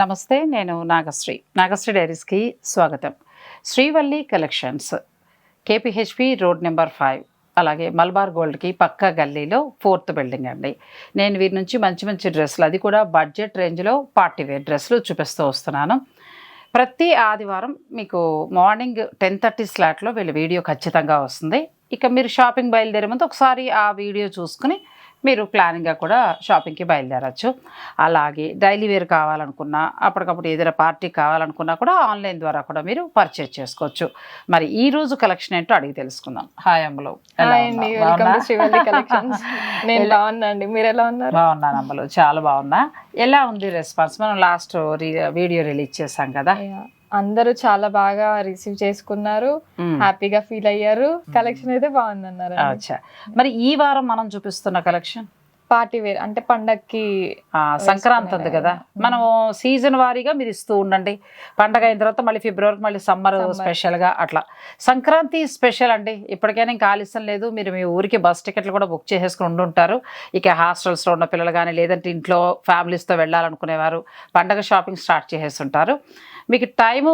నమస్తే నేను నాగశ్రీ. నాగశ్రీ డైరీస్కి స్వాగతం. Srivalli collections. KPHB road number five. అలాగే మల్బార్ గోల్డ్కి పక్క గల్లీలో ఫోర్త్ బిల్డింగ్ అండి. నేను వీరి నుంచి మంచి మంచి డ్రెస్సులు అది కూడా బడ్జెట్ రేంజ్లో పార్టీ వేర్ డ్రెస్సులు చూపిస్తూ వస్తున్నాను. ప్రతి ఆదివారం మీకు మార్నింగ్ టెన్ థర్టీ స్లాట్లో వీళ్ళ వీడియో ఖచ్చితంగా వస్తుంది. ఇక మీరు షాపింగ్ బయలుదేరే ముందు ఒకసారి ఆ వీడియో చూసుకుని మీరు ప్లానింగ్గా కూడా షాపింగ్కి బయలుదేరచ్చు. అలాగే డైలీ వేర్ కావాలనుకున్నా అప్పటికప్పుడు ఏదైనా పార్టీ కావాలనుకున్నా కూడా ఆన్లైన్ ద్వారా కూడా మీరు పర్చేజ్ చేసుకోవచ్చు. మరి ఈ రోజు కలెక్షన్ ఏంటో అడిగి తెలుసుకుందాం. హాయ్ అండి మీరు ఎలా ఉన్నారు? బాగున్నాను అమ్మలు చాలా బాగున్నా. ఎలా ఉంది రెస్పాన్స్ మనం లాస్ట్ వీడియో రిలీజ్ చేసాం కదా. అందరూ చాలా బాగా రిసీవ్ చేసుకున్నారు. హ్యాపీగా ఫీల్ అయ్యారు. కలెక్షన్ అయితే బాగుంది అన్నారు అచ్చా. మరి ఈ వారం మనం చూపిస్తున్న కలెక్షన్? పార్టీ వేర్ అంటే పండక్కి సంక్రాంతి ఉంది కదా. మనం సీజన్ వారీగా మీరు ఇస్తూ ఉండండి. పండగ అయిన తర్వాత మళ్ళీ ఫిబ్రవరికి మళ్ళీ సమ్మర్ స్పెషల్గా అట్లా. సంక్రాంతి స్పెషల్ అండి. ఇప్పటికైనా ఇంకా ఆలస్యం లేదు. మీరు మీ ఊరికి బస్ టికెట్లు కూడా బుక్ చేసేసుకుని ఉండుంటారు. ఇక హాస్టల్స్లో ఉన్న పిల్లలు కానీ లేదంటే ఇంట్లో ఫ్యామిలీస్తో వెళ్ళాలనుకునేవారు. పండగ షాపింగ్ స్టార్ట్ చేసేస్తుంటారు మీకు టైము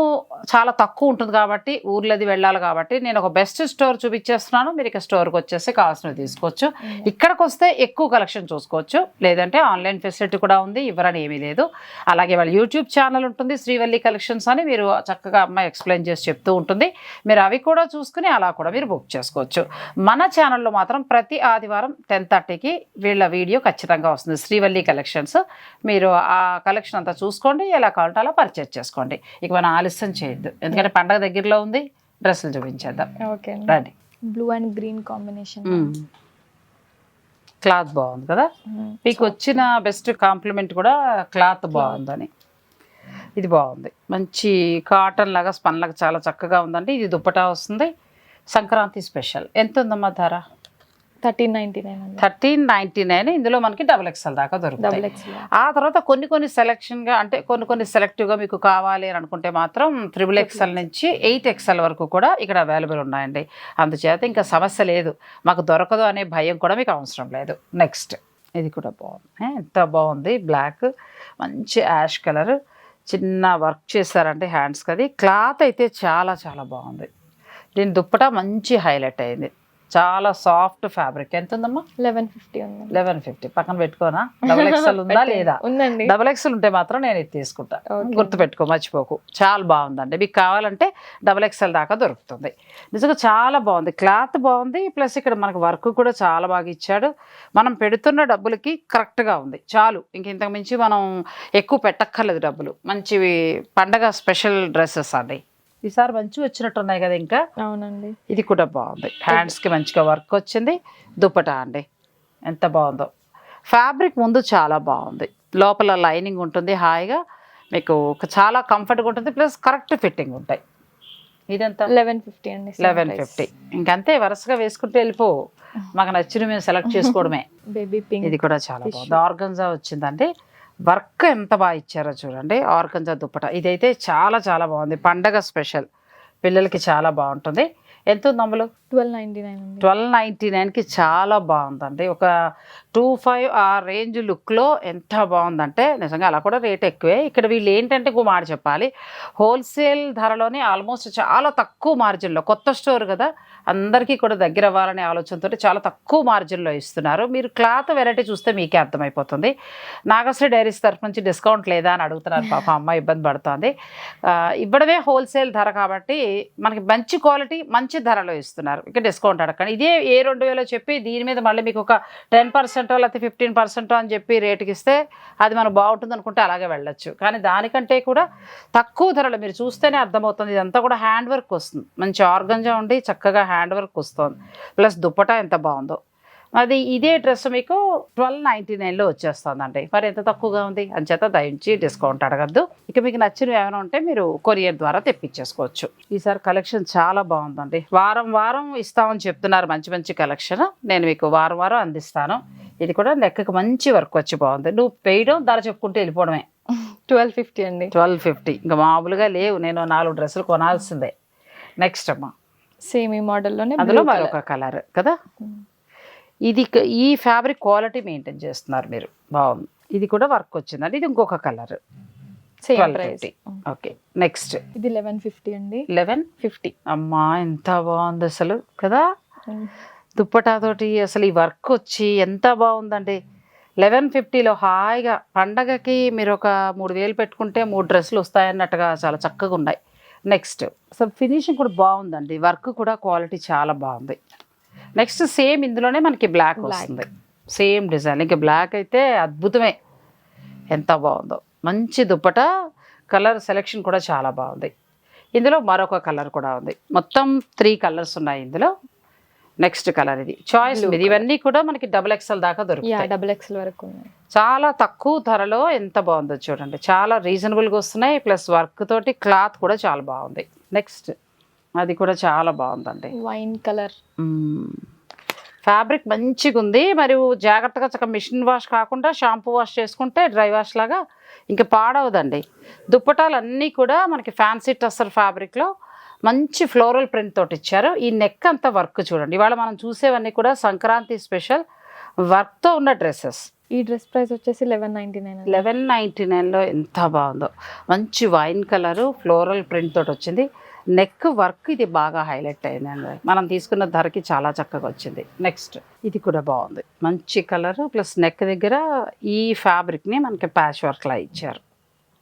చాలా తక్కువ ఉంటుంది కాబట్టి ఊర్లోది వెళ్ళాలి కాబట్టి నేను ఒక బెస్ట్ స్టోర్ చూపించేస్తున్నాను. మీరు ఇక స్టోర్కి వచ్చేసి కావాల్సినవి తీసుకోవచ్చు. ఇక్కడికి వస్తే ఎక్కువ కలెక్షన్ చూసుకోవచ్చు. లేదంటే ఆన్లైన్ ఫెసిలిటీ కూడా ఉంది ఇవ్వరని ఏమీ లేదు. అలాగే వాళ్ళ యూట్యూబ్ ఛానల్ ఉంటుంది శ్రీవల్లి కలెక్షన్స్ అని మీరు చక్కగా అమ్మాయి ఎక్స్ప్లెయిన్ చేసి చెప్తూ ఉంటుంది. మీరు అవి కూడా చూసుకుని అలా కూడా మీరు బుక్ చేసుకోవచ్చు. మన ఛానల్లో మాత్రం ప్రతి ఆదివారం టెన్ థర్టీకి వీళ్ళ వీడియో ఖచ్చితంగా వస్తుంది. శ్రీవల్లి కలెక్షన్స్. మీరు ఆ కలెక్షన్ అంతా చూసుకోండి ఎలా కావాలంటే అలా పర్చేజ్ చేసుకోండి. ఇక మనం ఆలస్యం చేయొద్దు. ఎందుకంటే పండగ దగ్గరలో ఉంది డ్రెస్సులు చూపించేద్దాం. ఓకే. రండి. Blue and green combination. Cloth బాగుంది కదా? మీకు వచ్చిన బెస్ట్ కాంప్లిమెంట్ కూడా క్లాత్ బాగుందని. ఇది బాగుంది. మంచి కాటన్ లాగా స్పన్ లాగా చాలా చక్కగా ఉందండి. ఇది దుప్పటా వస్తుంది. సంక్రాంతి స్పెషల్. ఎంత ఉందమ్మా ధర? Thirteen ninety nine thirteen ninety nine ఇందులో మనకి డబుల్ ఎక్స్ఎల్ దాకా దొరుకుతాయి. ఎక్స్ ఆ తర్వాత కొన్ని కొన్ని సెలెక్షన్గా అంటే కొన్ని కొన్ని సెలెక్టివ్గా మీకు కావాలి అని అనుకుంటే మాత్రం త్రిబుల్ ఎక్స్ఎల్ నుంచి ఎయిట్ ఎక్స్ఎల్ వరకు కూడా ఇక్కడ అవైలబుల్ ఉన్నాయండి. అందుచేత ఇంకా సమస్య లేదు. మాకు దొరకదు అనే భయం కూడా మీకు అవసరం లేదు. నెక్స్ట్. ఇది కూడా బాగుంది. ఎంత బాగుంది. బ్లాక్. మంచి యాష్ కలర్. చిన్న వర్క్ చేశారంటే హ్యాండ్స్కి అది. క్లాత్ అయితే చాలా చాలా బాగుంది. దీని దుప్పట మంచి హైలైట్ అయింది. చాలా సాఫ్ట్ ఫ్యాబ్రిక్. ఎంత ఉందమ్మా లెవెన్ ఫిఫ్టీ ఉంది. Eleven fifty. పక్కన పెట్టుకోనా? డబుల్ ఎక్స్ఎల్ ఉందా లేదా? ఉందండి. డబుల్ ఎక్స్ఎల్ ఉంటే మాత్రం నేను ఇది తీసుకుంటా. Okay. గుర్తుపెట్టుకో మర్చిపోకు. చాలా బాగుందండి. మీకు కావాలంటే డబుల్ ఎక్స్ఎల్ దాకా దొరుకుతుంది. నిజంగా చాలా బాగుంది. క్లాత్ బాగుంది. ప్లస్ ఇక్కడ మనకు వర్క్ కూడా చాలా బాగా ఇచ్చాడు. మనం పెడుతున్న డబ్బులకి కరెక్ట్గా ఉంది. చాలు. ఇంక ఇంతకు మించి మనం ఎక్కువ పెట్టక్కర్లేదు డబ్బులు. మంచివి పండగ స్పెషల్ డ్రెస్సెస్ అండి. ఈసారి మంచి వచ్చినట్టున్నాయి కదా ఇంకా. అవునండి. ఇది కూడా బాగుంది. హ్యాండ్స్కి మంచిగా వర్క్ వచ్చింది. దుప్పటా అండి. ఎంత బాగుందో. ఫ్యాబ్రిక్ ముందు చాలా బాగుంది. లోపల లైనింగ్ ఉంటుంది హాయిగా. మీకు చాలా కంఫర్ట్గా ఉంటుంది. ప్లస్ కరెక్ట్ ఫిట్టింగ్ ఉంటాయి. ఇదంతా? లెవెన్ ఫిఫ్టీ అండి లెవెన్ ఫిఫ్టీ ఇంకంతే వరుసగా వేసుకుంటూ వెళ్ళిపో. మాకు నచ్చిన మేము సెలెక్ట్ చేసుకోవడమే. బేబీ పింక్ ఇది కూడా చాలా బాగుంది. ఆర్గంజా వచ్చిందండి. వర్క్ ఎంత బాగా ఇచ్చారో చూడండి. ఆర్గంజా దుప్పట. ఇదైతే చాలా చాలా బాగుంది. పండగ స్పెషల్. పిల్లలకి చాలా బాగుంటుంది. ఎంత ఉంది అమ్మలు? Twelve ninety nine twelve ninety నైన్కి చాలా బాగుందండి. ఒక టూ ఫైవ్ ఆ రేంజ్ లుక్లో ఎంత బాగుందంటే నిజంగా అలా కూడా రేట్ ఎక్కువే. ఇక్కడ వీళ్ళు ఏంటంటే ఇంకో మాట చెప్పాలి. హోల్సేల్ ధరలోనే ఆల్మోస్ట్ చాలా తక్కువ మార్జిన్లో కొత్త స్టోర్ కదా అందరికీ కూడా దగ్గర అవ్వాలనే ఆలోచనతో చాలా తక్కువ మార్జిన్లో ఇస్తున్నారు. మీరు క్లాత్ వెరైటీ చూస్తే మీకే అర్థమైపోతుంది. నాగశ్రీ డైరీస్ తరఫు నుంచి డిస్కౌంట్ లేదా అని అడుగుతున్నారు పాప అమ్మ ఇబ్బంది పడుతుంది. ఇవ్వడమే హోల్సేల్ ధర కాబట్టి మనకి మంచి క్వాలిటీ మంచి ధరలో ఇస్తున్నారు. ఇక డిస్కౌంట్ అడగండి ఇదే ఏ రెండు వేలో చెప్పి దీని మీద మళ్ళీ మీకు ఒక టెన్ పర్సెంటో లేకపోతే ఫిఫ్టీన్ పర్సెంటో అని చెప్పి రేటుకి ఇస్తే అది మనకు బాగుంటుంది అనుకుంటే అలాగే వెళ్ళొచ్చు. కానీ దానికంటే కూడా తక్కువ ధరలో మీరు చూస్తేనే అర్థమవుతుంది. ఇదంతా కూడా హ్యాండ్ వర్క్ వస్తుంది. మంచి ఆర్గంజా ఉండి చక్కగా హ్యాండ్ వర్క్ వస్తుంది. ప్లస్ దుప్పట ఎంత బాగుందో. అది ఇదే డ్రెస్ మీకు ట్వెల్వ్ నైంటీ నైన్లో వచ్చేస్తుందండి. మరి ఎంత తక్కువగా ఉంది? అంచేత దయించి డిస్కౌంట్ అడగద్దు. ఇక మీకు నచ్చినవి ఏమైనా ఉంటే మీరు కొరియర్ ద్వారా తెప్పించేసుకోవచ్చు. ఈసారి కలెక్షన్ చాలా బాగుందండి. వారం వారం ఇస్తామని చెప్తున్నారు మంచి మంచి కలెక్షన్. నేను మీకు వారం వారం అందిస్తాను. ఇది కూడా నెక్కకి మంచి వర్క్ వచ్చి బాగుంది. నువ్వు వేయడం ధర చెప్పుకుంటూ వెళ్ళిపోవడమే. ట్వెల్వ్ ఫిఫ్టీ అండి. Twelve fifty. ఇంకా మామూలుగా లేవు. నేను నాలుగు డ్రెస్సులు కొనాల్సిందే. నెక్స్ట్ అమ్మా. సేమ్ ఈ మోడల్లోనే అందులో మరొక కలర్ కదా? ఇది ఈ ఫ్యాబ్రిక్ క్వాలిటీ మెయింటైన్ చేస్తున్నారు మీరు. బాగుంది. ఇది కూడా వర్క్ వచ్చిందండి. ఇది ఇంకొక colour. Same price. Okay next. ఇది లెవెన్ ఫిఫ్టీ అండి. లెవెన్ ఫిఫ్టీ అమ్మా ఎంత బాగుంది అసలు కదా? దుప్పటాతోటి అసలు ఈ వర్క్ వచ్చి ఎంత బాగుందండి. లెవెన్ ఫిఫ్టీలో హాయిగా పండగకి మీరు ఒక మూడు వేలు పెట్టుకుంటే మూడు డ్రెస్సులు వస్తాయన్నట్టుగా చాలా చక్కగా ఉన్నాయి. నెక్స్ట్ అసలు ఫినిషింగ్ కూడా బాగుందండి. వర్క్ కూడా క్వాలిటీ చాలా బాగుంది. నెక్స్ట్ సేమ్ ఇందులోనే మనకి బ్లాక్. వస్తుంది. Same design. ఇంకా బ్లాక్ అయితే అద్భుతమే. ఎంత బాగుందో. మంచి దుప్పట కలర్ సెలెక్షన్ కూడా చాలా బాగుంది. ఇందులో మరొక కలర్ కూడా ఉంది. మొత్తం త్రీ కలర్స్ ఉన్నాయి ఇందులో. నెక్స్ట్ కలర్ ఇది. చాయిస్ ఇది ఇవన్నీ కూడా మనకి డబుల్ ఎక్స్ఎల్ దాకా దొరుకుతాయి. డబుల్ ఎక్స్ఎల్ వరకు చాలా తక్కువ ధరలో ఎంత బాగుందో చూడండి. చాలా రీజనబుల్గా వస్తున్నాయి. ప్లస్ వర్క్ తోటి క్లాత్ కూడా చాలా బాగుంది. నెక్స్ట్ అది కూడా చాలా బాగుందండి. వైన్ కలర్ ఫ్యాబ్రిక్ మంచిగా ఉంది మరియు జాగ్రత్తగా చక్కగా మిషన్ వాష్ కాకుండా షాంపూ వాష్ చేసుకుంటే డ్రై వాష్ లాగా ఇంకా పాడవదండి. దుప్పటాలు అన్నీ కూడా మనకి ఫ్యాన్సీ టస్సర్ ఫ్యాబ్రిక్లో మంచి ఫ్లోరల్ ప్రింట్ తోటి ఇచ్చారు. ఈ నెక్ అంతా వర్క్ చూడండి. ఇవాళ మనం చూసేవన్నీ కూడా సంక్రాంతి స్పెషల్ వర్క్తో ఉన్న డ్రెస్సెస్ ఈ డ్రెస్ ప్రైస్ వచ్చేసి eleven ninety nine eleven ninety నైన్లో ఎంత బాగుందో. మంచి వైన్ కలరు ఫ్లోరల్ ప్రింట్ తోటి వచ్చింది. నెక్ వర్క్ ఇది బాగా హైలైట్ అయిందండి. మనం తీసుకున్న ధరకి చాలా చక్కగా వచ్చింది. నెక్స్ట్. ఇది కూడా బాగుంది. మంచి కలర్ ప్లస్ నెక్ దగ్గర ఈ ఫ్యాబ్రిక్ని మనకి ప్యాచ్ వర్క్లా ఇచ్చారు.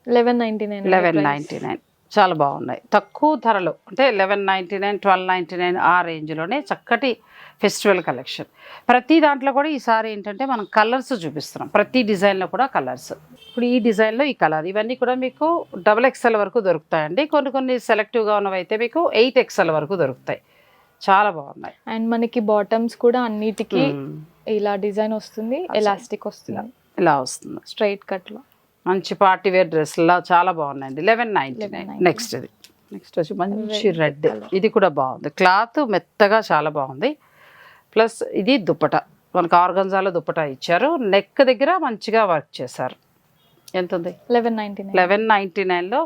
Eleven ninety nine eleven ninety nine. చాలా బాగున్నాయి. తక్కువ ధరలో అంటే eleven ninety nine twelve ninety nine ఆ రేంజ్లోనే చక్కటి ఫెస్టివల్ కలెక్షన్. ప్రతి దాంట్లో కూడా ఈసారి ఏంటంటే మనం కలర్స్ చూపిస్తున్నాం. ప్రతి డిజైన్లో కూడా కలర్స్. ఇప్పుడు ఈ డిజైన్లో ఈ కలర్ ఇవన్నీ కూడా మీకు డబుల్ ఎక్స్ఎల్ వరకు దొరుకుతాయండి. కొన్ని కొన్ని సెలెక్టివ్గా ఉన్నవి అయితే మీకు ఎయిట్ ఎక్స్ఎల్ వరకు దొరుకుతాయి. చాలా బాగున్నాయి. అండ్ మనకి బాటమ్స్ కూడా అన్నిటికీ. ఇలా డిజైన్ వస్తుంది ఎలాస్టిక్ వస్తుంది. ఇలా వస్తుంది. స్ట్రైట్ కట్లో మంచి పార్టీ వేర్ డ్రెస్లా చాలా బాగున్నాయండి. Eleven ninety nine 11.99. నెక్స్ట్ ఇది నెక్స్ట్ వచ్చి మంచి రెడ్. ఇది కూడా బాగుంది. క్లాత్ మెత్తగా చాలా బాగుంది. ప్లస్ ఇది దుప్పట. మనకు ఆర్గంజాలో దుప్పట ఇచ్చారు. నెక్ దగ్గర మంచిగా వర్క్ చేశారు. ఎంత ఉంది eleven ninety nine eleven ninety నైన్లో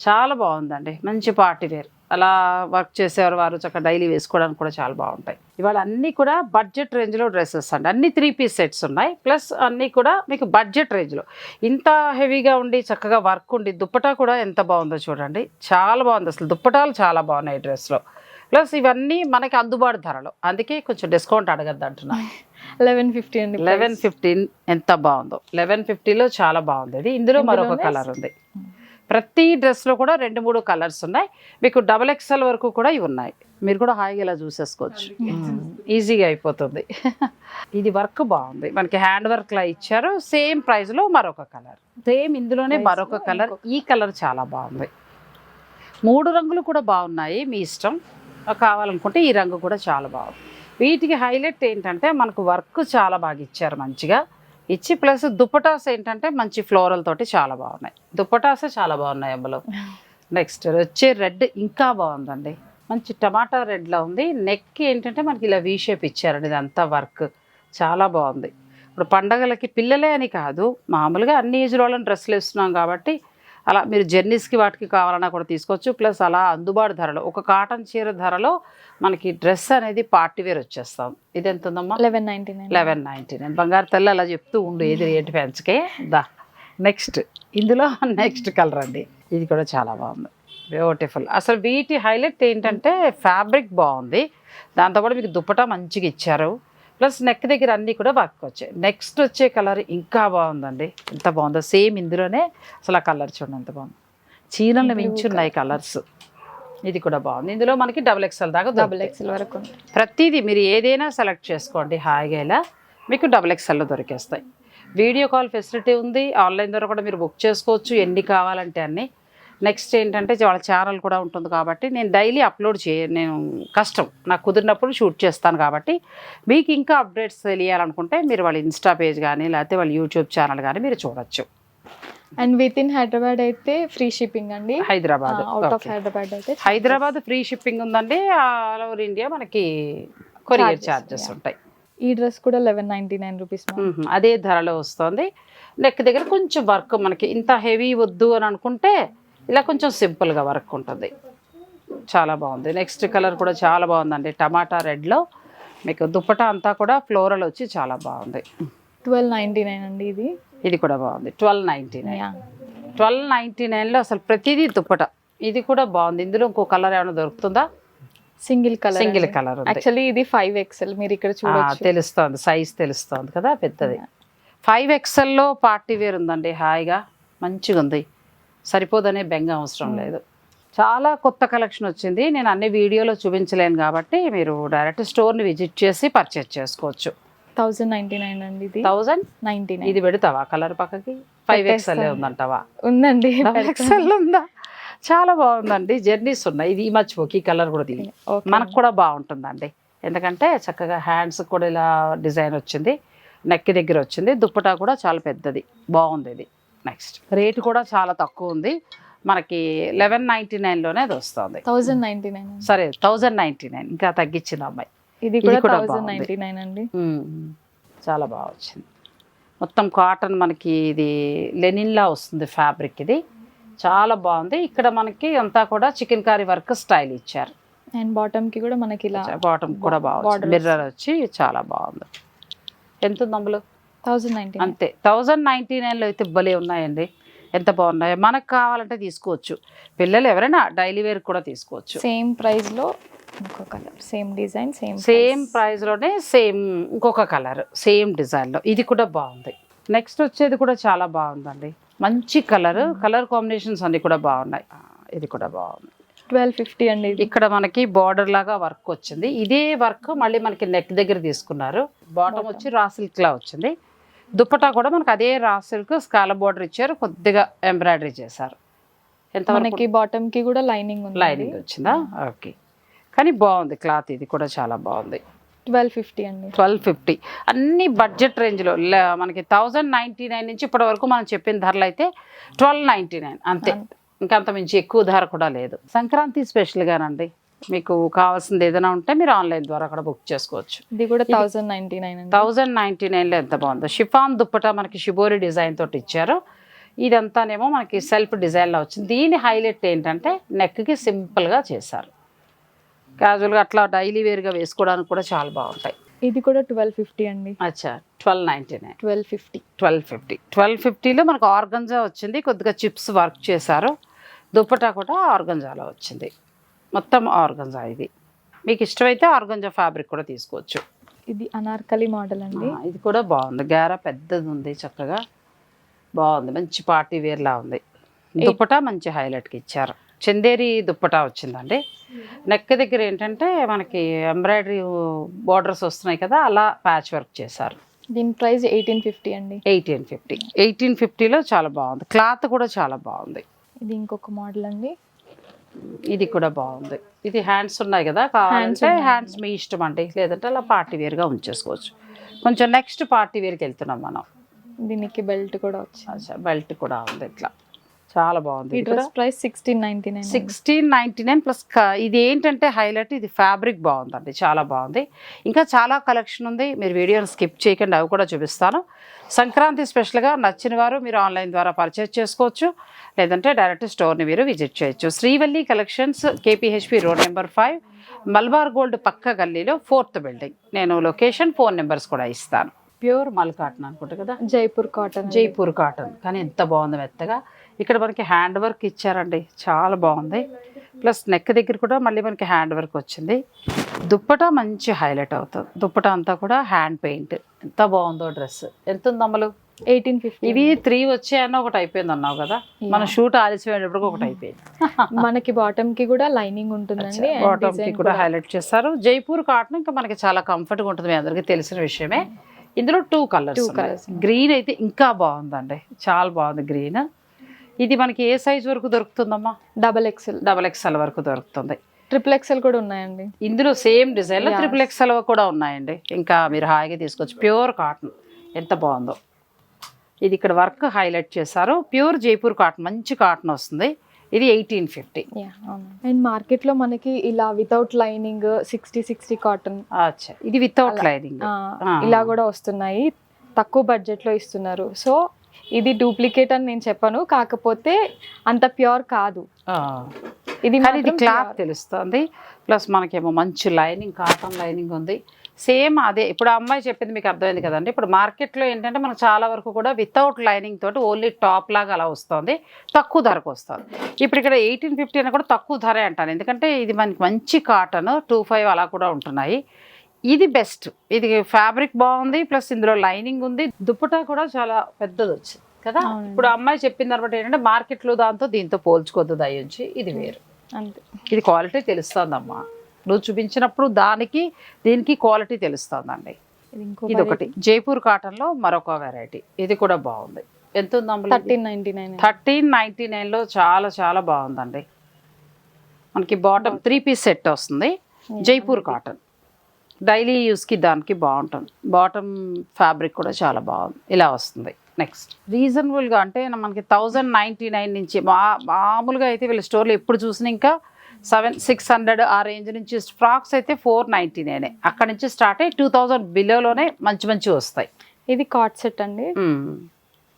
చాలా బాగుందండి. మంచి పార్టీ వేర్. అలా వర్క్ చేసేవారు వారు చక్కగా డైలీ వేసుకోవడానికి కూడా చాలా బాగుంటాయి. ఇవాళ అన్నీ కూడా బడ్జెట్ రేంజ్లో డ్రెస్సెస్ అండి. అన్ని త్రీ పీస్ సెట్స్ ఉన్నాయి. ప్లస్ అన్నీ కూడా మీకు బడ్జెట్ రేంజ్లో. ఇంత హెవీగా ఉండి చక్కగా వర్క్ ఉండి దుప్పటా కూడా ఎంత బాగుందో చూడండి. చాలా బాగుంది అసలు. దుప్పటాలు చాలా బాగున్నాయి డ్రెస్లో. ప్లస్ ఇవన్నీ మనకి అందుబాటు ధరలో. అందుకే కొంచెం డిస్కౌంట్ అడగద్దు అంటున్నా. లెవెన్ ఫిఫ్టీ అండి లెవెన్ ఫిఫ్టీన్ ఎంత బాగుందో. లెవెన్ ఫిఫ్టీలో చాలా బాగుంది. ఇది ఇందులో మరొక కలర్ ఉంది. ప్రతి డ్రెస్లో కూడా రెండు మూడు కలర్స్ ఉన్నాయి. మీకు డబల్ ఎక్స్ఎల్ వరకు కూడా ఇవి ఉన్నాయి. మీరు కూడా హాయిగా ఇలా చూసేసుకోవచ్చు. ఈజీగా అయిపోతుంది. ఇది వర్క్ బాగుంది. మనకి హ్యాండ్ వర్క్ లా ఇచ్చారు. సేమ్ ప్రైస్లో మరొక కలర్. సేమ్ ఇందులోనే మరొక కలర్. ఈ కలర్ చాలా బాగుంది. మూడు రంగులు కూడా బాగున్నాయి మీ ఇష్టం. కావాలనుకుంటే ఈ రంగు కూడా చాలా బాగుంది. వీటికి హైలైట్ ఏంటంటే మనకు వర్క్ చాలా బాగా ఇచ్చారు మంచిగా. ఇచ్చి ప్లస్ దుప్పటాస్ ఏంటంటే మంచి ఫ్లోరల్ తోటి చాలా బాగున్నాయి. దుప్పటాసే చాలా బాగున్నాయి అమ్మలో నెక్స్ట్ వచ్చే రెడ్ ఇంకా బాగుందండి. మంచి టమాటా రెడ్లో ఉంది. నెక్ ఏంటంటే మనకి ఇలా వీ షేప్ ఇచ్చారండి ఇదంతా వర్క్ చాలా బాగుంది. ఇప్పుడు పండగలకి పిల్లలే అని కాదు మామూలుగా అన్ని ఏజ్ వాళ్ళని డ్రెస్సులు వేస్తున్నాం కాబట్టి అలా మీరు జర్నీస్కి వాటికి కావాలన్నా కూడా తీసుకోవచ్చు. ప్లస్ అలా అందుబాటు ధరలో ఒక కాటన్ చీర ధరలో మనకి డ్రెస్ అనేది పార్టీ వేర్ వచ్చేస్తాం. ఇది ఎంత ఉందమ్మా? Eleven ninety nine. Eleven ninety nine. బంగారు తల్లి అలా చెప్తూ ఉండు ఏది రేటు పెంచకే దా నెక్స్ట్. ఇందులో నెక్స్ట్ కలర్ అండి. ఇది కూడా చాలా బాగుంది. బ్యూటిఫుల్. అసలు వీటి హైలైట్ ఏంటంటే ఫ్యాబ్రిక్ బాగుంది. దాంతోపాటు మీకు దుప్పటా మంచిగా ఇచ్చారు. ప్లస్ నెక్ దగ్గర అన్నీ కూడా వర్క్ వచ్చాయి. నెక్స్ట్ వచ్చే కలర్ ఇంకా బాగుందండి. ఎంత బాగుందో సేమ్ ఇందులోనే అసలు ఆ కలర్ చూడండి ఎంత బాగుంది. చీరలు మించి ఉన్నాయి కలర్స్ ఇది కూడా బాగుంది. ఇందులో మనకి డబుల్ ఎక్స్ఎల్ దాకా డబుల్. ఎక్స్ఎల్ వరకు ప్రతిదీ మీరు ఏదైనా సెలెక్ట్ చేసుకోండి హాయిగా ఇలా. మీకు డబుల్ ఎక్స్ఎల్లో దొరికేస్తాయి. వీడియో కాల్ ఫెసిలిటీ ఉంది. ఆన్లైన్ ద్వారా కూడా మీరు బుక్ చేసుకోవచ్చు. ఎన్ని కావాలంటే అన్ని. నెక్స్ట్ ఏంటంటే వాళ్ళ ఛానల్ కూడా ఉంటుంది కాబట్టి నేను డైలీ అప్లోడ్ చే నేను కష్టం. నాకు కుదిరినప్పుడు షూట్ చేస్తాను కాబట్టి మీకు ఇంకా అప్డేట్స్ తెలియాలనుకుంటే మీరు వాళ్ళ ఇన్స్టా పేజ్ కానీ లేకపోతే వాళ్ళ యూట్యూబ్ ఛానల్ కానీ మీరు చూడొచ్చు. అండ్ విత్ ఇన్ హైదరాబాద్ అయితే ఫ్రీ షిప్పింగ్ అండి? Hyderabad. Out of Okay. Hyderabad అయితే హైదరాబాద్ ఫ్రీ షిప్పింగ్ ఉందండి. ఆల్ ఓవర్ ఇండియా మనకి కొరియర్ ఛార్జెస్. ఉంటాయి. ఈ డ్రెస్ కూడా లెవెన్ నైన్టీ నైన్ రూపీస్. అదే ధరలో వస్తుంది. నెక్ దగ్గర కొంచెం వర్క్ మనకి ఇంత హెవీ వద్దు అని అనుకుంటే ఇలా కొంచెం సింపుల్గా వర్క్ ఉంటుంది. చాలా బాగుంది. నెక్స్ట్ కలర్ కూడా చాలా బాగుందండి. టమాటా రెడ్లో మీకు దుప్పటా అంతా కూడా ఫ్లోరల్ వచ్చి చాలా బాగుంది. ట్వెల్వ్ నైన్టీ నైన్ అండి ఇది. ఇది కూడా బాగుంది. Twelve ninety nine. Twelve ninety నైన్లో అసలు ప్రతిదీ దుప్పట. ఇది కూడా బాగుంది. ఇందులో ఇంకో కలర్ ఏమైనా దొరుకుతుందా? Single colour single colour actually ఇది ఫైవ్ ఎక్స్ఎల్. మీరు ఇక్కడ చూడొచ్చు. తెలుస్తోంది. సైజ్ తెలుస్తోంది కదా పెద్దది. ఫైవ్ ఎక్స్ఎల్లో పార్టీ వేర్ ఉందండి. హాయిగా మంచిగా ఉంది సరిపోదనే బెంగ అవసరం లేదు. చాలా కొత్త కలెక్షన్ వచ్చింది. నేను అన్ని వీడియోలో చూపించలేను కాబట్టి మీరు డైరెక్ట్ స్టోర్ని విజిట్ చేసి పర్చేస్ చేసుకోవచ్చు. థౌజండ్ నైన్టీ నైన్ అండి ఇది. థౌజండ్? Ninety nine. ఇది పెడతావా కలర్ పక్కకి? Five XL. ఉందంటావా? ఉందండి ఎక్స్ఎల్ ఉందా? చాలా బాగుందండి. జర్నీస్ ఉన్నాయి. ఇది మర్చిపోకి ఈ కలర్ కూడా ఓకే మనకు కూడా బాగుంటుందండి. ఎందుకంటే చక్కగా హ్యాండ్స్ కూడా ఇలా డిజైన్ వచ్చింది. నెక్ దగ్గర వచ్చింది. దుప్పటా కూడా చాలా పెద్దది. బాగుంది ఇది. నెక్స్ట్ రేటు కూడా చాలా తక్కువ ఉంది. మనకి లెవెన్ నైంటీ నైన్లోనే అది వస్తుంది. థౌజండ్ నైన్టీ నైన్ సరే థౌజండ్ నైంటీ నైన్ ఇంకా తగ్గించింది అమ్మాయి. ఇది కూడా థౌజండ్. నైన్టీ నైన్ అండి. చాలా బాగా వచ్చింది. మొత్తం కాటన్ మనకి ఇది లెనిన్లా వస్తుంది ఫ్యాబ్రిక్ ఇది. చాలా బాగుంది. ఇక్కడ మనకి అంతా కూడా చికెన్ కారీ వర్క్ స్టైల్ ఇచ్చారు. అండ్ బాటమ్కి కూడా మనకి ఇలా బాటమ్ కూడా బాగుంది మిర్రర్ వచ్చి చాలా బాగుంది. ఎంత ఉంది అందులో నైన్టీ అంతే. థౌజండ్ నైంటీ నైన్లో అయితే భలే ఉన్నాయండి. ఎంత బాగున్నాయో. మనకు కావాలంటే తీసుకోవచ్చు. పిల్లలు ఎవరైనా డైలీ వేర్ కూడా తీసుకోవచ్చు. సేమ్ ప్రైస్లో ఇంకో colour same design same same ప్రైస్లోనే same ఇంకొక కలర్ సేమ్ డిజైన్లో ఇది కూడా బాగుంది. నెక్స్ట్ వచ్చేది కూడా చాలా బాగుందండి. మంచి కలర్ కలర్ కాంబినేషన్స్ అన్ని కూడా బాగున్నాయి. ఇది కూడా బాగుంది. ట్వెల్వ్ ఫిఫ్టీ అండి ఇక్కడ మనకి బార్డర్ లాగా వర్క్ వచ్చింది. ఇదే వర్క్ మళ్ళీ మనకి నెక్ దగ్గర తీసుకున్నారు. బాటమ్ వచ్చి రా సిల్క్ లా వచ్చింది. దుప్పటా కూడా మనకి అదే రా సిల్క్ స్కాల బార్డర్ ఇచ్చారు కొద్దిగా ఎంబ్రాయిడరీ చేశారు. ఎంత మనకి బాటమ్కి కూడా లైనింగ్ ఉంది లైనింగ్ వచ్చిందా? ఓకే కానీ బాగుంది క్లాత్ ఇది కూడా చాలా బాగుంది. ట్వెల్వ్ ఫిఫ్టీ అండి. ట్వెల్వ్ ఫిఫ్టీ అన్ని బడ్జెట్ రేంజ్లో మనకి థౌజండ్ నైంటీ నైన్ నుంచి ఇప్పటి వరకు మనం చెప్పిన ధరలు అయితే ట్వెల్వ్ నైంటీ నైన్ అంతే. అంతే. ఇంకా అంత మించి ఎక్కువ ధర కూడా లేదు. సంక్రాంతి స్పెషల్గానండి మీకు కావాల్సింది ఏదైనా ఉంటే మీరు ఆన్లైన్ ద్వారా అక్కడ బుక్ చేసుకోవచ్చు. ఇది కూడా థౌజండ్ నైన్టీ నైన్ అండి. థౌజండ్ నైంటీ నైన్లో ఎంత బాగుందో. షిఫాన్ దుప్పట మనకి షిబోరి డిజైన్ తోటి ఇచ్చారు. ఇదంతానేమో మనకి సెల్ఫ్ డిజైన్లో వచ్చింది. దీని హైలైట్ ఏంటంటే నెక్కి సింపుల్గా చేశారు. క్యాజువల్గా అట్లా డైలీ వేర్గా వేసుకోవడానికి కూడా చాలా బాగుంటాయి. ఇది కూడా ట్వెల్వ్ ఫిఫ్టీ అండి. అచ్చా twelve ninety nine. Twelve fifty. Twelve fifty. Twelve ఫిఫ్టీలో మనకు ఆర్గంజా వచ్చింది కొద్దిగా చిప్స్ వర్క్ చేశారు. దుప్పటా కూడా ఆర్గంజాలో వచ్చింది. మొత్తం ఆర్గంజా ఇది. మీకు ఇష్టమైతే ఆర్గంజా ఫ్యాబ్రిక్ కూడా తీసుకోవచ్చు. ఇది అనార్కలి మోడల్ అండి. ఇది కూడా బాగుంది. గేర పెద్దది ఉంది చక్కగా బాగుంది. మంచి పార్టీ వేర్లా ఉంది. దుప్పటా మంచి హైలైట్కి ఇచ్చారు. చందేరి దుప్పటా వచ్చిందండి. నెక్ దగ్గర ఏంటంటే మనకి ఎంబ్రాయిడరీ బార్డర్స్ వస్తున్నాయి కదా అలా ప్యాచ్ వర్క్ చేశారు. దీని ప్రైస్ ఎయిటీన్ ఫిఫ్టీ అండి. Eighteen fifty. ఎయిటీన్ ఫిఫ్టీలో చాలా బాగుంది. క్లాత్ కూడా చాలా బాగుంది. ఇది ఇంకొక మోడల్ అండి. ఇది కూడా బాగుంది. ఇది హ్యాండ్స్ ఉన్నాయి కదా కావాలంటే హ్యాండ్స్ మీ ఇష్టం అండి లేదంటే అలా పార్టీ వేర్గా ఉంచేసుకోవచ్చు. కొంచెం నెక్స్ట్ పార్టీ వేర్కి వెళ్తున్నాం మనం. దీనికి బెల్ట్ కూడా వచ్చింది. బెల్ట్ కూడా ఉంది ఇట్లా. చాలా బాగుంది. ఈ dress price sixteen ninety nine sixteen ninety nine plus ఇది ఏంటంటే హైలైట్ ఇది ఫ్యాబ్రిక్ బాగుందండి చాలా బాగుంది. ఇంకా చాలా కలెక్షన్ ఉంది. మీరు వీడియోని స్కిప్ చేయకండి అవి కూడా చూపిస్తాను. సంక్రాంతి స్పెషల్గా నచ్చిన వారు మీరు ఆన్లైన్ ద్వారా పర్చేస్ చేసుకోవచ్చు. లేదంటే డైరెక్ట్ స్టోర్ని మీరు విజిట్ చేయొచ్చు. Srivalli collections KPHB road number five Malabar Gold పక్క గల్లీలో ఫోర్త్ బిల్డింగ్ నేను లొకేషన్ ఫోన్ నెంబర్స్ కూడా ఇస్తాను. ప్యూర్ మల్ కాటన్ అనుకుంటా కదా? Jaipur cotton Jaipur cotton. కానీ ఎంత బాగుంది మెత్తగా. ఇక్కడ మనకి హ్యాండ్ వర్క్ ఇచ్చారండి. చాలా బాగుంది. ప్లస్ నెక్ దగ్గర కూడా మళ్ళీ మనకి హ్యాండ్ వర్క్ వచ్చింది. దుప్పట మంచి హైలైట్ అవుతుంది. దుప్పట అంతా కూడా హ్యాండ్ పెయింట్. ఎంత బాగుందో డ్రెస్. ఎంత ఉంది అమ్మలు? ఎయిటీన్ ఫిఫ్టీ ఇవి త్రీ వచ్చాయన్న ఒకటి అయిపోయింది అన్నావు కదా. మన షూట్ ఆలస్యమైనప్పటికీ ఒకటి అయిపోయింది. మనకి బాటమ్కి కూడా లైనింగ్ ఉంటుందండి and బాటమ్కి కూడా హైలైట్ చేస్తారు జైపూర్ కాటన్ ఇంకా మనకి చాలా కంఫర్ట్గా ఉంటుంది. మీ అందరికీ తెలిసిన విషయమే. ఇందులో టూ కలర్స్. గ్రీన్ అయితే ఇంకా బాగుందండి. చాలా బాగుంది గ్రీన్ ఇది మనకి ఏ సైజ్ వరకు దొరుకుతుందమ్మా? డబల్ ఎక్సెల్ డబల్ ఎక్స్ఎల్ వరకు దొరుకుతుంది. ట్రిపుల్ ఎక్సెల్ కూడా ఉన్నాయండి. ఇందులో సేమ్ డిజైన్లో Yeah. త్రిపుల్ ఎక్స్ఎల్ కూడా ఉన్నాయండి. ఇంకా మీరు హాయిగా తీసుకోవచ్చు ప్యూర్ కాటన్ ఎంత బాగుందో. ఇది ఇక్కడ వర్క్ హైలైట్ చేశారు. ప్యూర్ జైపూర్ కాటన్ మంచి కాటన్ వస్తుంది. ఇది ఎయిటీన్ ఫిఫ్టీ. అండ్ మార్కెట్లో మనకి ఇలా without lining sixty sixty cotton అచ్చా. ఇది వితౌట్ లైనింగ్ ఇలా కూడా వస్తున్నాయి. తక్కువ బడ్జెట్లో ఇస్తున్నారు. సో ఇది డూప్లికేట్ అని నేను చెప్పను కాకపోతే అంత ప్యూర్ కాదు. ఇది మాత్రం క్లాత్. తెలుస్తుంది ప్లస్ మనకేమో మంచి లైనింగ్ కాటన్ లైనింగ్ ఉంది. సేమ్ అదే ఇప్పుడు అమ్మాయి చెప్పింది మీకు అర్థమైంది కదండి ఇప్పుడు మార్కెట్లో ఏంటంటే మనకు చాలా వరకు కూడా వితౌట్ లైనింగ్ తోటి ఓన్లీ టాప్ లాగా అలా వస్తుంది తక్కువ ధరకు వస్తుంది. ఇప్పుడు ఇక్కడ ఎయిటీన్ ఫిఫ్టీ అని కూడా తక్కువ ధరే అంటాను ఎందుకంటే ఇది మనకి మంచి కాటన్ టూ ఫైవ్ అలా కూడా ఉంటున్నాయి. ఇది బెస్ట్. ఇది ఫ్యాబ్రిక్ బాగుంది ప్లస్ ఇందులో లైనింగ్ ఉంది. దుప్పటా కూడా చాలా పెద్దది వచ్చింది కదా. ఇప్పుడు అమ్మాయి చెప్పిన తర్వాత ఏంటంటే మార్కెట్లో దాంతో దీంతో పోల్చుకోవద్దు దయించి ఇది వేరు. అంతే. ఇది క్వాలిటీ తెలుస్తుందమ్మా. నువ్వు చూపించినప్పుడు దానికి దీనికి క్వాలిటీ తెలుస్తుందండి. ఇది ఒకటి. జైపూర్ కాటన్లో మరొక వెరైటీ ఇది కూడా బాగుంది. ఎంత ఉందమ్మా thirteen ninety nine thirteen ninety నైన్లో చాలా చాలా బాగుందండి. మనకి బాటమ్ త్రీ పీస్ సెట్ వస్తుంది. జైపూర్ కాటన్. డైలీ యూస్కి దానికి బాగుంటుంది. బాటమ్ ఫ్యాబ్రిక్ కూడా చాలా బాగుంది. ఇలా వస్తుంది. నెక్స్ట్. రీజనబుల్గా అంటే మనకి థౌజండ్ నైంటీ నైన్ నుంచి మా మామూలుగా అయితే వీళ్ళ స్టోర్లో ఎప్పుడు చూసినా ఇంకా సెవెన్ సిక్స్ హండ్రెడ్ ఆ రేంజ్ నుంచి ఫ్రాక్స్ అయితే ఫోర్ నైంటీ నైనే. అక్కడ నుంచి స్టార్ట్ అయ్యి టూ థౌజండ్ బిలోలోనే మంచి మంచి వస్తాయి. ఇది కాట్ సెట్ అండి.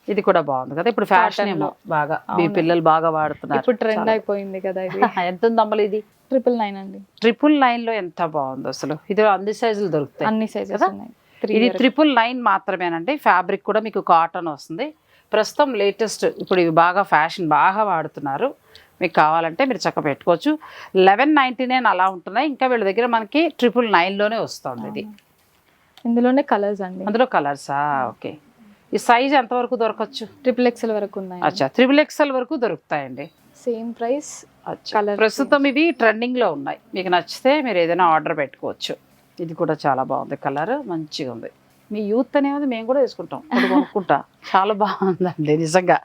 ఇది కూడా బాగుంది కదా. ఇప్పుడు ఫ్యాషన్ ఏమో. బాగా. మీ. పిల్లలు బాగా వాడుతున్నారు. ఇప్పుడు ట్రెండ్. అయిపోయింది కదా ఇది. ఎంత ఉంది అమ్మలు ఇది? ట్రిపుల్ నైన్ అండి. ట్రిపుల్ నైన్లో ఎంత బాగుంది అసలు? ఇది అన్ని సైజులు దొరుకుతాయి. అన్ని సైజెస్ కదా? ఇది ట్రిపుల్ నైన్ మాత్రమేనండి. ఫ్యాబ్రిక్ కూడా మీకు కాటన్ వస్తుంది. ప్రస్తుతం లేటెస్ట్ ఇప్పుడు ఇవి బాగా ఫ్యాషన్ బాగా వాడుతున్నారు. మీకు కావాలంటే మీరు చక్క పెట్టుకోవచ్చు. లెవెన్ నైంటీ నైన్ అలా ఉంటున్నాయి. ఇంకా వీళ్ళ దగ్గర మనకి ట్రిపుల్ నైన్లోనే వస్తుంది ఇది. ఇందులోనే కలర్స్ అండి. అందులో కలర్సా ఓకే. ఈ సైజ్ ఎంతవరకు దొరకచ్చు? ట్రిపుల్ ఎక్స్ఎల్ వరకు ఉన్నాయి అచ్చా త్రిబుల్ ఎక్స్ఎల్ వరకు దొరుకుతాయండి. సేమ్ ప్రైస్ ప్రస్తుతం ఇవి ట్రెండింగ్లో ఉన్నాయి. మీకు నచ్చితే మీరు ఏదైనా ఆర్డర్ పెట్టుకోవచ్చు. ఇది కూడా చాలా బాగుంది కలర్ మంచిగా ఉంది. మీ యూత్ అనేది మేము కూడా వేసుకుంటాం. కొనుక్కుంటా. చాలా బాగుందండి నిజంగా.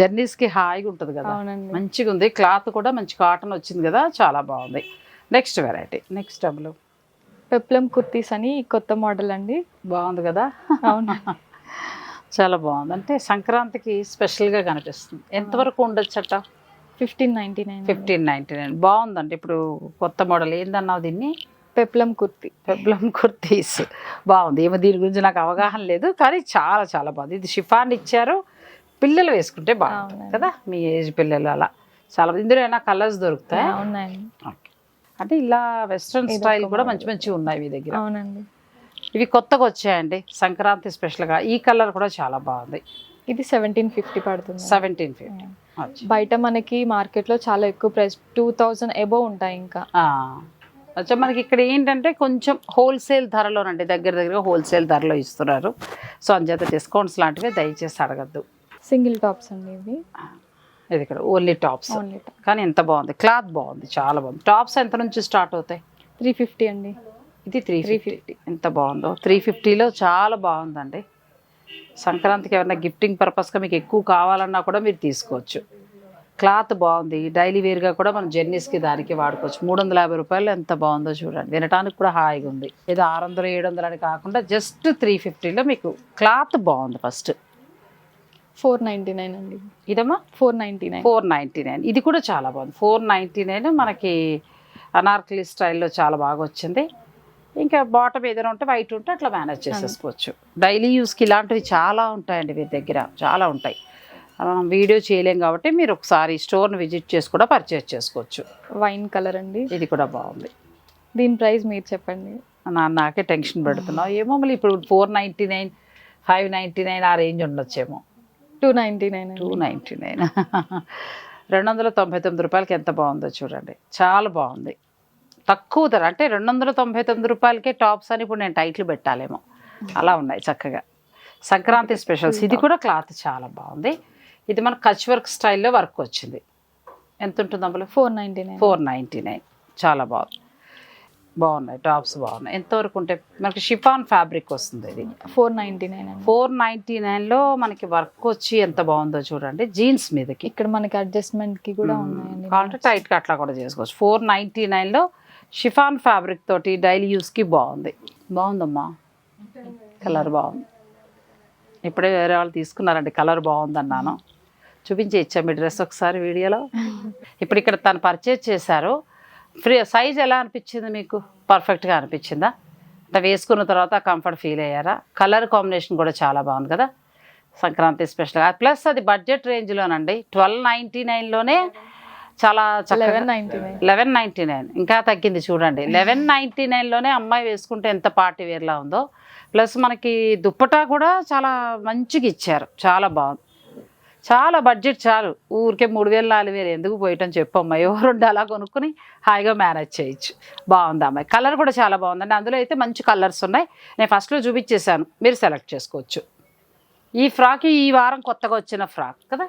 జర్నీస్కి హాయిగా ఉంటుంది కదా. అవునండి. మంచిగా ఉంది. క్లాత్ కూడా మంచి కాటన్ వచ్చింది కదా చాలా బాగుంది. నెక్స్ట్ వెరైటీ నెక్స్ట్ డబ్బులు పెప్లం కుర్తీస్ అని కొత్త మోడల్ అండి. బాగుంది కదా. అవును. చాలా బాగుంది. అంటే సంక్రాంతికి స్పెషల్గా కనిపిస్తుంది. ఎంతవరకు ఉండొచ్చట? Fifteen ninety nine. Fifteen ninety nine. బాగుందండి ఇప్పుడు కొత్త మోడల్. ఏందన్నావు దీన్ని? పెప్లం కుర్తీ. పెబ్లం కుర్తీస్. బాగుంది. ఏమో దీని గురించి నాకు అవగాహన లేదు కానీ చాలా చాలా బాగుంది. ఇది షిఫాన్ ఇచ్చారు. పిల్లలు వేసుకుంటే బాగుంటుంది. కదా? మీ ఏజ్ పిల్లలు అలా. చాలా ఇందులో ఏమైనా కలర్స్ దొరుకుతాయి? అంటే ఇలా వెస్ట్రన్ స్టైల్ కూడా. మంచి మంచిగా ఉన్నాయి మీ దగ్గర. అవునండి. ఇవి కొత్తగా వచ్చాయండి. సంక్రాంతి స్పెషల్గా ఈ కలర్ కూడా చాలా బాగుంది. ఇది సెవెంటీన్ ఫిఫ్టీ పడుతుంది. సెవెంటీన్ ఫిఫ్టీ బయట మనకి మార్కెట్లో చాలా ఎక్కువ ప్రైస్ టూ థౌజండ్ ఎబోవ్ ఉంటాయి ఇంకా. అచ్చా మనకి ఇక్కడ ఏంటంటే కొంచెం హోల్సేల్ ధరలోనండి. దగ్గర దగ్గర హోల్సేల్ ధరలో ఇస్తున్నారు. సో అంచేత డిస్కౌంట్స్ లాంటివి దయచేసి అడగద్దు. సింగిల్ టాప్స్ అండి ఇవి. ఇది ఇక్కడ ఓన్లీ టాప్స్ కానీ ఎంత బాగుంది. క్లాత్ బాగుంది. చాలా బాగుంది. టాప్స్ ఎంత నుంచి స్టార్ట్ అవుతాయి? త్రీ ఫిఫ్టీ అండి. ఇది త్రీ ఫిఫ్టీ ఎంత బాగుందో. త్రీ ఫిఫ్టీలో చాలా బాగుందండి. సంక్రాంతికి ఏమైనా గిఫ్టింగ్ పర్పస్గా మీకు ఎక్కువ కావాలన్నా కూడా మీరు తీసుకోవచ్చు. క్లాత్ బాగుంది. డైలీ వేర్గా కూడా మనం జర్నీస్కి దానికి వాడుకోవచ్చు. మూడు వందల యాభై రూపాయలు ఎంత బాగుందో చూడండి. వినటానికి కూడా హాయిగా ఉంది. ఏదో ఆరు వందలు ఏడు వందలు అని కాకుండా జస్ట్ త్రీ ఫిఫ్టీలో మీకు క్లాత్ బాగుంది ఫస్ట్. ఫోర్ నైన్టీ నైన్ అండి. ఇదమ్మా? Four ninety nine four ninety nine ఇది కూడా చాలా బాగుంది. ఫోర్ నైంటీ నైన్ మనకి అనార్కలి స్టైల్లో చాలా బాగా వచ్చింది. ఇంకా బాటమ్ ఏదైనా ఉంటే వైట్ ఉంటే అట్లా మేనేజ్ చేసేసుకోవచ్చు. డైలీ యూస్కి ఇలాంటివి చాలా ఉంటాయండి వీరి దగ్గర. చాలా ఉంటాయి. మనం వీడియో చేయలేం కాబట్టి మీరు ఒకసారి స్టోర్ని విజిట్ చేసి కూడా పర్చేస్ చేసుకోవచ్చు. వైన్ కలర్ అండి. ఇది కూడా బాగుంది. దీని ప్రైస్ మీరు చెప్పండి. నాకే టెన్షన్ పెడుతున్నావు. ఏమో మళ్ళీ ఇప్పుడు four ninety nine five ninety nine ఆ రేంజ్ ఉండొచ్చేమో. Two ninety nine two ninety nine రెండు వందల తొంభై తొమ్మిది రూపాయలకి ఎంత బాగుందో చూడండి. చాలా బాగుంది. తక్కువ ధర. అంటే రెండు వందల తొంభై తొమ్మిది రూపాయలకే టాప్స్ అని ఇప్పుడు నేను టైట్లు పెట్టాలేమో. అలా ఉన్నాయి చక్కగా. సంక్రాంతి స్పెషల్స్. ఇది కూడా క్లాత్ చాలా బాగుంది. ఇది మన కచ్ వర్క్ స్టైల్లో వర్క్ వచ్చింది. ఎంత ఉంటుంది అందులో? Four ninety nine. Four ninety nine. చాలా బాగుంది. బాగున్నాయి. టాప్స్ బాగున్నాయి. ఎంతవరకు ఉంటాయి మనకి షిఫాన్ ఫ్యాబ్రిక్ వస్తుంది ఇది. Four ninety nine four ninety నైన్లో మనకి వర్క్ వచ్చి ఎంత బాగుందో చూడండి. జీన్స్ మీదకి. ఇక్కడ మనకి అడ్జస్ట్మెంట్కి కూడా ఉన్నాయండి. కావాలంటే టైట్గా అట్లా కూడా చేసుకోవచ్చు. ఫోర్ నైంటీ నైన్లో షిఫాన్ ఫ్యాబ్రిక్ తోటి డైలీ యూస్కి బాగుంది. బాగుందమ్మా. కలర్ బాగుంది. ఇప్పుడే వేరే వాళ్ళు తీసుకున్నారండి కలర్ బాగుందన్నాను. చూపించి ఇచ్చా మీ డ్రెస్ ఒకసారి వీడియోలో. ఇప్పుడు ఇక్కడ తను పర్చేజ్ చేశారు. ఫ్రీ సైజ్ ఎలా అనిపించింది మీకు? పర్ఫెక్ట్గా అనిపించిందా? అంటే వేసుకున్న తర్వాత కంఫర్ట్ ఫీల్ అయ్యారా? కలర్ కాంబినేషన్ కూడా చాలా బాగుంది కదా. సంక్రాంతి స్పెషల్ ప్లస్ అది బడ్జెట్ రేంజ్లోనండి ట్వెల్వ్ నైంటీ నైన్లోనే చాలా చక్కగా eleven ninety nine eleven ninety nine ఇంకా తగ్గింది చూడండి. లెవెన్ నైంటీ నైన్లోనే అమ్మాయి వేసుకుంటే ఎంత పార్టీ వేర్లా ఉందో. ప్లస్ మనకి దుప్పటా కూడా చాలా మంచిగా ఇచ్చారు. చాలా బాగుంది. చాలా బడ్జెట్ చాలు. ఊరికే మూడు వేలు నాలుగు వేలు ఎందుకు పోయటం చెప్పమ్మా. ఎవరుండి అలా కొనుక్కుని హాయిగా మేనేజ్ చేయొచ్చు. బాగుంది అమ్మాయి. కలర్ కూడా చాలా బాగుందండి. అందులో అయితే మంచి కలర్స్ ఉన్నాయి. నేను ఫస్ట్లో చూపించేశాను. మీరు సెలెక్ట్ చేసుకోవచ్చు. ఈ ఫ్రాక్ ఈ వారం కొత్తగా వచ్చిన ఫ్రాక్ కదా?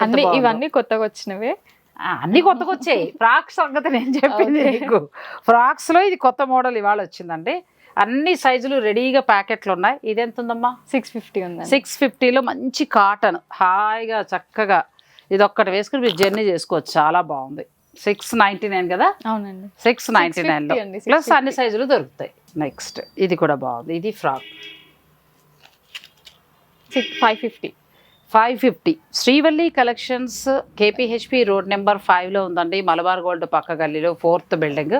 అన్ని. ఇవన్నీ కొత్తగా వచ్చినవే. అన్ని కొత్తగా వచ్చాయి ఫ్రాక్స్ సంగతి నేను చెప్పింది. నీకు. ఫ్రాక్స్లో ఇది కొత్త మోడల్ ఇవాళ వచ్చిందండి. అన్ని సైజులు రెడీగా ప్యాకెట్లు ఉన్నాయి. ఇది ఎంత ఉందమ్మా సిక్స్ ఫిఫ్టీ ఉందండి. సిక్స్ ఫిఫ్టీలో మంచి కాటన్. హాయిగా చక్కగా. ఇది ఒక్కటి వేసుకుని మీరు జర్నీ చేసుకోవచ్చు. చాలా బాగుంది. సిక్స్ నైంటీ నైన్ కదా? అవునండి. సిక్స్ నైంటీ నైన్లో 650 అండి, ప్లస్ 650. అన్ని సైజులు దొరుకుతాయి. నెక్స్ట్. ఇది కూడా బాగుంది. ఇది frock. Six five fifty. Five fifty. Srivalli collections KPHB road number ఫైవ్లో ఉందండి. మలబార్ గోల్డ్ పక్క గల్లీలో ఫోర్త్ బిల్డింగ్.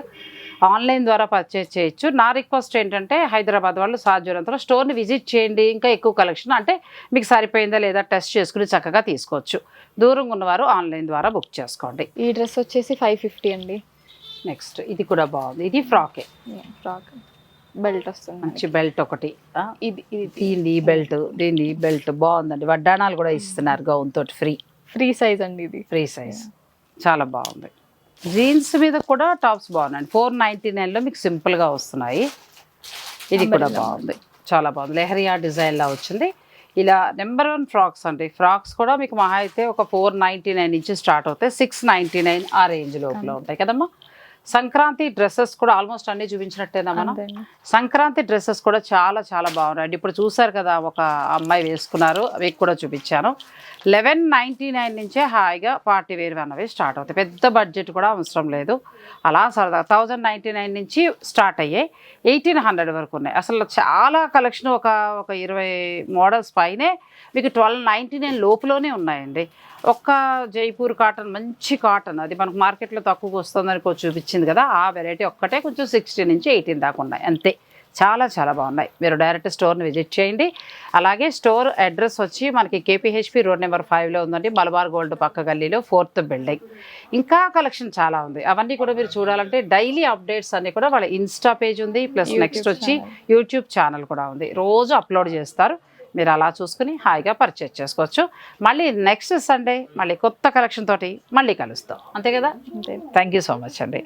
ఆన్లైన్ ద్వారా పర్చేస్ చేయొచ్చు. నా రిక్వెస్ట్ ఏంటంటే హైదరాబాద్ వాళ్ళు సాధ్యమైనంతలో స్టోర్ని విజిట్ చేయండి. ఇంకా ఎక్కువ కలెక్షన్ అంటే మీకు సరిపోయిందా లేదా టెస్ట్ చేసుకుని చక్కగా తీసుకోవచ్చు. దూరంగా ఉన్నవారు ఆన్లైన్ ద్వారా బుక్ చేసుకోండి. ఈ డ్రెస్ వచ్చేసి ఫైవ్ ఫిఫ్టీ అండి. నెక్స్ట్ ఇది కూడా బాగుంది. ఇది ఫ్రాకే. ఫ్రాక్. బెల్ట్ వస్తుంది మంచి బెల్ట్ ఒకటి. ఇది ఇది దీనిది ఈ బెల్ట్ దీనిది ఈ బెల్ట్ బాగుందండి. వడ్డాణాలు కూడా ఇస్తున్నారు గౌన్ తోటి ఫ్రీ. ఫ్రీ సైజ్ అండి ఇది. Free size. చాలా బాగుంది. జీన్స్ మీద కూడా టాప్స్ బాగున్నాయండి. ఫోర్ నైంటీ నైన్లో మీకు సింపుల్గా వస్తున్నాయి. ఇది కూడా. బాగుంది. చాలా బాగుంది. లెహరియా డిజైన్లా వచ్చింది. ఇలా నెంబర్ వన్ ఫ్రాక్స్ అండి. ఫ్రాక్స్ కూడా మీకు మహా అయితే ఒక ఫోర్ నైంటీ నైన్ నుంచి స్టార్ట్ అవుతాయి. సిక్స్ నైంటీ నైన్ ఆ రేంజ్ లోపల ఉంటాయి కదమ్మా. సంక్రాంతి డ్రెస్సెస్ కూడా ఆల్మోస్ట్ అన్ని చూపించినట్టేనా మనం. సంక్రాంతి డ్రెస్సెస్ కూడా చాలా చాలా బాగున్నాయండి. ఇప్పుడు చూసారు కదా ఒక అమ్మాయి వేసుకున్నారు మీకు కూడా చూపించాను. లెవెన్ నైంటీ నైన్ నుంచే హాయిగా పార్టీ వేర్ అన్నవి స్టార్ట్ అవుతాయి. పెద్ద బడ్జెట్ కూడా అవసరం లేదు. అలా సరదా థౌజండ్ నైంటీ నైన్ నుంచి స్టార్ట్ అయ్యాయి. ఎయిటీన్ హండ్రెడ్ వరకు ఉన్నాయి. అసలు చాలా కలెక్షన్ ఒక ఒక ఇరవై మోడల్స్ పైనే మీకు ట్వెల్వ్ నైంటీ నైన్ లోపులోనే ఉన్నాయండి. ఒక్క జైపూర్ కాటన్ మంచి కాటన్. అది మనకు మార్కెట్లో తక్కువగా వస్తుందని కొంచెం చూపించింది కదా. ఆ వెరైటీ ఒక్కటే కొంచెం సిక్స్టీ నుంచి ఎయిటీన్ దాకా ఉన్నాయి. అంతే. చాలా చాలా బాగున్నాయి. మీరు డైరెక్ట్ స్టోర్ని విజిట్ చేయండి. అలాగే స్టోర్ అడ్రస్ వచ్చి మనకి కేపీహెచ్పి రోడ్ నెంబర్ ఫైవ్లో ఉందండి. మలబార్ గోల్డ్ పక్క గల్లీలో ఫోర్త్ బిల్డింగ్ ఇంకా కలెక్షన్ చాలా ఉంది. అవన్నీ కూడా మీరు చూడాలంటే డైలీ అప్డేట్స్ అన్ని కూడా వాళ్ళ ఇన్స్టా పేజ్ ఉంది. ప్లస్ నెక్స్ట్ వచ్చి. యూట్యూబ్ ఛానల్ కూడా ఉంది. రోజు అప్లోడ్ చేస్తారు. మీరు అలా చూసుకుని హాయిగా పర్చేస్ చేసుకోవచ్చు. మళ్ళీ నెక్స్ట్ సండే మళ్ళీ కొత్త కలెక్షన్ తోటి మళ్ళీ కలుస్తాం. అంతే కదా? థ్యాంక్ యూ సో మచ్ అండి.